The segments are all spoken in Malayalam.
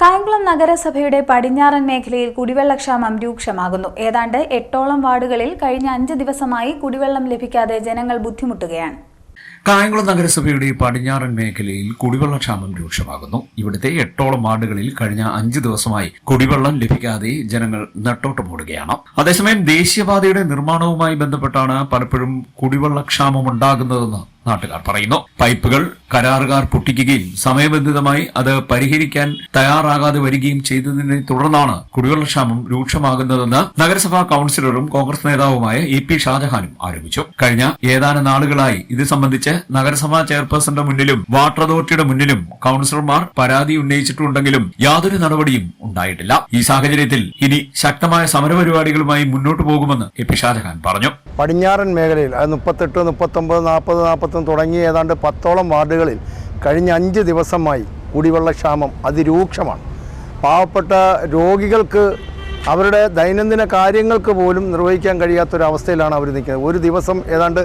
കായംകുളം നഗരസഭയുടെ പടിഞ്ഞാറൻ മേഖലയിൽ കുടിവെള്ളക്ഷാമം രൂക്ഷമാകുന്നു. ഏതാണ്ട് എട്ടോളം വാർഡുകളിൽ കഴിഞ്ഞ അഞ്ച് ദിവസമായി കുടിവെള്ളം ലഭിക്കാതെ ജനങ്ങൾ ബുദ്ധിമുട്ടുകയാണ്. കായംകുളം നഗരസഭയുടെ പടിഞ്ഞാറൻ മേഖലയിൽ കുടിവെള്ളക്ഷാമം രൂക്ഷമാകുന്നു. ഇവിടുത്തെ എട്ടോളം വാർഡുകളിൽ കഴിഞ്ഞ അഞ്ച് ദിവസമായി കുടിവെള്ളം ലഭിക്കാതെ ജനങ്ങൾ നെട്ടോട്ടമോടുകയാണ്. അതേസമയം ദേശീയപാതയുടെ നിർമ്മാണവുമായി ബന്ധപ്പെട്ടാണ് പലപ്പോഴും കുടിവെള്ളക്ഷാമം ഉണ്ടാകുന്നതെന്ന് നാട്ടുകാർ പറയുന്നു. പൈപ്പുകൾ കരാറുകാർ പൊട്ടിക്കുകയും സമയബന്ധിതമായി അത് പരിഹരിക്കാൻ തയ്യാറാകാതെ വരികയും ചെയ്തതിനെ തുടർന്നാണ് കുടിവെള്ളക്ഷാമം രൂക്ഷമാകുന്നതെന്ന് നഗരസഭാ കൌൺസിലറും കോൺഗ്രസ് നേതാവുമായ എ പി ഷാജഹാനും ആരോപിച്ചു. കഴിഞ്ഞ ഏതാനും നാളുകളായി ഇത് സംബന്ധിച്ച് നഗരസഭാ ചെയർപേഴ്സന്റെ മുന്നിലും വാട്ടർ അതോറിറ്റിയുടെ മുന്നിലും കൌൺസിലർമാർ പരാതി ഉന്നയിച്ചിട്ടുണ്ടെങ്കിലും യാതൊരു നടപടിയും ഉണ്ടായിട്ടില്ല. ഈ സാഹചര്യത്തിൽ ഇനി ശക്തമായ സമരപരിപാടികളുമായി മുന്നോട്ടു പോകുമെന്ന് എ പി ഷാജഹാൻ പറഞ്ഞു. പടിഞ്ഞാറൻ മേഖലയിൽ മുപ്പത്തെട്ട് മുപ്പത്തൊമ്പത് നാൽപ്പത് നാൽപ്പത്തൊന്ന് തുടങ്ങി ഏതാണ്ട് പത്തോളം വാർഡുകളിൽ കഴിഞ്ഞ അഞ്ച് ദിവസമായി കുടിവെള്ളക്ഷാമം അതിരൂക്ഷമാണ്. പാവപ്പെട്ട രോഗികൾക്ക് അവരുടെ ദൈനംദിന കാര്യങ്ങൾക്ക് പോലും നിർവഹിക്കാൻ കഴിയാത്തൊരവസ്ഥയിലാണ് അവർ നിൽക്കുന്നത്. ഒരു ദിവസം ഏതാണ്ട്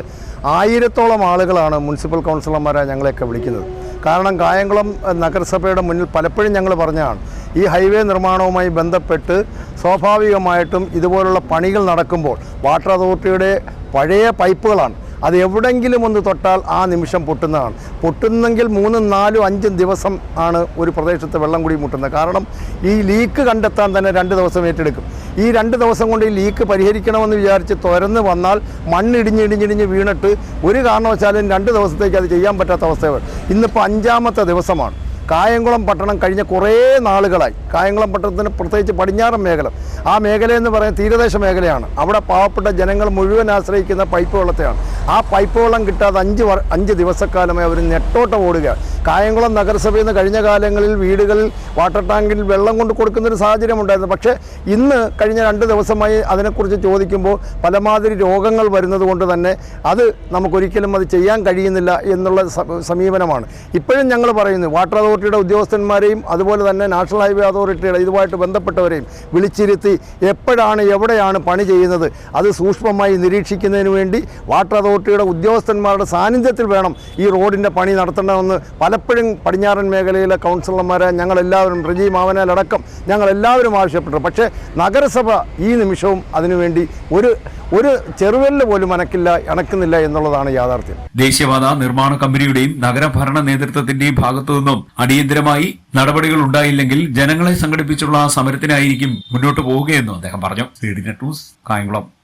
ആയിരത്തോളം ആളുകളാണ് മുനിസിപ്പൽ കൗൺസിലർമാരായ ഞങ്ങളെയൊക്കെ വിളിക്കുന്നത്. കാരണം കായംകുളം നഗരസഭയുടെ മുന്നിൽ പലപ്പോഴും ഞങ്ങൾ പറഞ്ഞതാണ് ഈ ഹൈവേ നിർമ്മാണവുമായി ബന്ധപ്പെട്ട് സ്വാഭാവികമായിട്ടും ഇതുപോലുള്ള പണികൾ നടക്കുമ്പോൾ വാട്ടർ അതോറിറ്റിയുടെ പഴയ പൈപ്പുകളാണ് അത് എവിടെങ്കിലും ഒന്ന് തൊട്ടാൽ ആ നിമിഷം പൊട്ടുന്നതാണ്. പൊട്ടുന്നെങ്കിൽ മൂന്നും നാലും അഞ്ചും ദിവസം ആണ് ഒരു പ്രദേശത്ത് വെള്ളം കൂടി മുട്ടുന്നത്. കാരണം ഈ ലീക്ക് കണ്ടെത്താൻ തന്നെ രണ്ട് ദിവസം ഏറ്റെടുക്കും. ഈ രണ്ട് ദിവസം കൊണ്ട് ഈ ലീക്ക് പരിഹരിക്കണമെന്ന് വിചാരിച്ച് തുരന്ന് വന്നാൽ മണ്ണിടിഞ്ഞിടിഞ്ഞിടിഞ്ഞ് വീണിട്ട് ഒരു കാരണവശാലും രണ്ട് ദിവസത്തേക്ക് അത് ചെയ്യാൻ പറ്റാത്ത അവസ്ഥ ഇന്നിപ്പോൾ അഞ്ചാമത്തെ ദിവസമാണ്. കായംകുളം പട്ടണം കഴിഞ്ഞ കുറേ നാളുകളായി. കായംകുളം പട്ടണത്തിന് പ്രത്യേകിച്ച് പടിഞ്ഞാറൻ മേഖല. ആ മേഖലയെന്ന് പറയുന്നത് തീരദേശ മേഖലയാണ്. അവിടെ പാവപ്പെട്ട ജനങ്ങൾ മുഴുവൻ ആശ്രയിക്കുന്ന പൈപ്പ് വെള്ളത്തെയാണ്. ആ പൈപ്പ് വെള്ളം കിട്ടാതെ അഞ്ച് അഞ്ച് ദിവസക്കാലമായി അവർ നെട്ടോട്ടം ഓടുകയാണ് കായംകുളം നഗരസഭയിൽ നിന്ന് കഴിഞ്ഞ കാലങ്ങളിൽ വീടുകളിൽ വാട്ടർ ടാങ്കിൽ വെള്ളം കൊണ്ട് കൊടുക്കുന്നൊരു സാഹചര്യം ഉണ്ടായിരുന്നു പക്ഷേ ഇന്ന് കഴിഞ്ഞ രണ്ട് ദിവസമായി അതിനെക്കുറിച്ച് ചോദിക്കുമ്പോൾ പലമാതിരി രോഗങ്ങൾ വരുന്നത് കൊണ്ട് തന്നെ അത് നമുക്കൊരിക്കലും അത് ചെയ്യാൻ കഴിയുന്നില്ല എന്നുള്ള സമീപനമാണ്. ഇപ്പോഴും ഞങ്ങൾ പറയുന്നു വാട്ടർ അതോറിറ്റിയുടെ ഉദ്യോഗസ്ഥന്മാരെയും അതുപോലെ തന്നെ നാഷണൽ ഹൈവേ അതോറിറ്റിയുടെ ഇതുമായിട്ട് ബന്ധപ്പെട്ടവരെയും വിളിച്ചിരുത്തി എപ്പോഴാണ് എവിടെയാണ് പണി ചെയ്യുന്നത് അത് സൂക്ഷ്മമായി നിരീക്ഷിക്കുന്നതിന് വേണ്ടി വാട്ടർ അതോറിറ്റിയുടെ ഉദ്യോഗസ്ഥന്മാരുടെ സാന്നിധ്യത്തിൽ വേണം ഈ റോഡിന്റെ പണി നടത്തണമെന്ന് പലപ്പോഴും പടിഞ്ഞാറൻ മേഖലയിലെ കൗൺസിലർമാരെ ഞങ്ങളെല്ലാവരും റജി മാവനാലടക്കം ഞങ്ങളെല്ലാവരും ആവശ്യപ്പെട്ടു. പക്ഷേ നഗരസഭ ഈ നിമിഷവും അതിനുവേണ്ടി ഒരു ഒരു ചെറുവെല്ല് പോലും അനക്കില്ല അണക്കുന്നില്ല എന്നുള്ളതാണ് യാഥാർത്ഥ്യം. ദേശീയപാത നിർമ്മാണ കമ്പനിയുടെയും നഗരഭരണ നേതൃത്വത്തിന്റെയും ഭാഗത്തു നിന്നും അടിയന്തരമായി നടപടികൾ ഉണ്ടായില്ലെങ്കിൽ ജനങ്ങളെ സംഘടിപ്പിച്ചുള്ള സമരത്തിനായിരിക്കും മുന്നോട്ട് പോവുകയെന്നും അദ്ദേഹം പറഞ്ഞു. C D net news Kayamkulam.